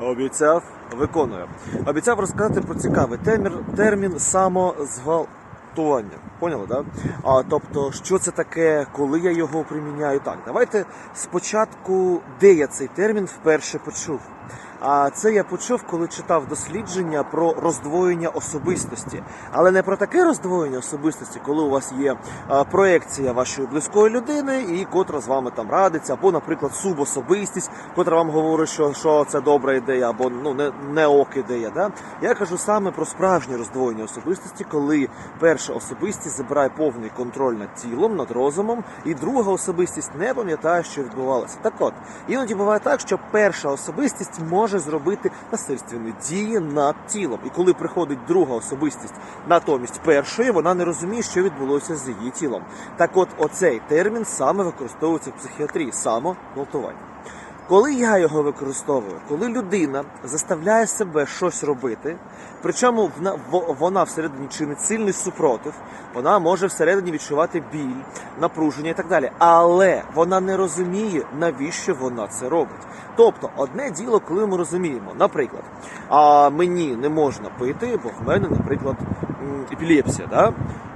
Обіцяв, виконує. Обіцяв розказати про цікавий термін, термін самозґвалтування. Поняли, да? А, тобто, що це таке, коли я його приміняю? Так, давайте спочатку, де я цей термін вперше почув. А це я почув, коли читав дослідження про роздвоєння особистості, але не про таке роздвоєння особистості, коли у вас є проекція вашої близької людини, і котра з вами там радиться, або, наприклад, субособистість, котра вам говорить, що, що це добра ідея, або ну не, не ок ідея. Да? Я кажу саме про справжнє роздвоєння особистості, коли перша особистість забирає повний контроль над тілом, над розумом, і друга особистість не пам'ятає, що відбувалося. Так от іноді буває так, що перша особистість може зробити насильственні дії над тілом. І коли приходить друга особистість натомість першої, вона не розуміє, що відбулося з її тілом. Так от, оцей термін саме використовується в психіатрії самогвалтування. Коли я його використовую, коли людина заставляє себе щось робити, причому вона, вона всередині чинить сильний супротив, вона може всередині відчувати біль, напруження і так далі. Але вона не розуміє, навіщо вона це робить. Тобто, одне діло, коли ми розуміємо, наприклад, а мені не можна пити, бо в мене, наприклад, епілепсія, да?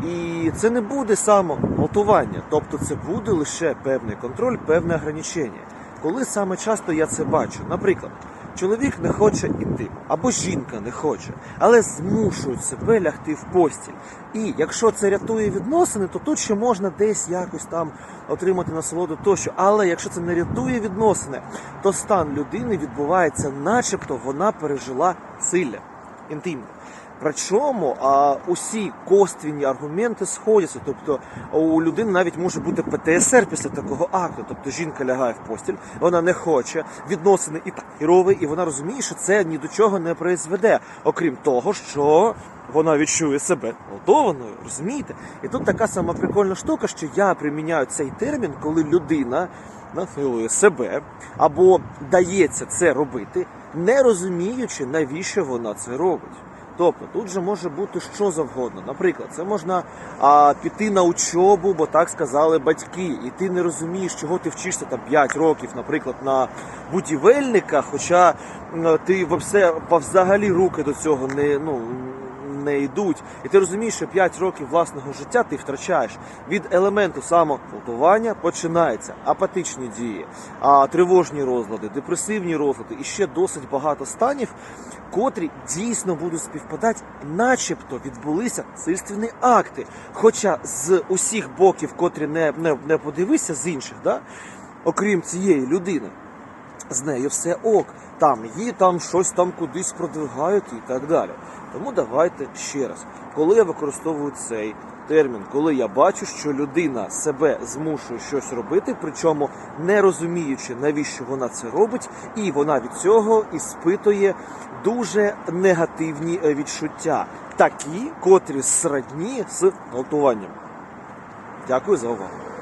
і це не буде самогвалтування, тобто це буде лише певний контроль, певне ограничення. Коли саме часто я це бачу, наприклад, чоловік не хоче іти, або жінка не хоче, але змушують себе лягти в постіль. І якщо це рятує відносини, то тут ще можна десь якось там отримати насолоду тощо. Але якщо це не рятує відносини, то стан людини відбувається, начебто вона пережила силля інтимне. Причому а, усі косвінні аргументи сходяться. Тобто у людини навіть може бути ПТСР після такого акту. Тобто жінка лягає в постіль, вона не хоче, відносини і так хірові, і вона розуміє, що це ні до чого не призведе, окрім того, що вона відчує себе готованою, розумієте? І тут така сама прикольна штука, що я приміняю цей термін, коли людина нахилує себе або дається це робити, не розуміючи, навіщо вона це робить. Тобто тут же може бути що завгодно. Наприклад, це можна а, піти на учобу, бо так сказали батьки, і ти не розумієш, чого ти вчишся там 5 років, наприклад, на будівельника, хоча ти все, взагалі руки до цього не, ну, не йдуть. І ти розумієш, що 5 років власного життя ти втрачаєш. Від елементу самогвалтування починається апатичні дії, тривожні розлади, депресивні розлади і ще досить багато станів, котрі дійсно будуть співпадати, начебто відбулися насильственні акти. Хоча з усіх боків, котрі не, не, не подивися, з інших, да? окрім цієї людини, з нею все ок. Там її там щось там кудись продвигають і так далі. Тому давайте ще раз, коли я використовую цей термін, коли я бачу, що людина себе змушує щось робити, причому не розуміючи, навіщо вона це робить, і вона від цього іспитує дуже негативні е, відчуття, такі, котрі сродні з гвалтуванням. Дякую за увагу.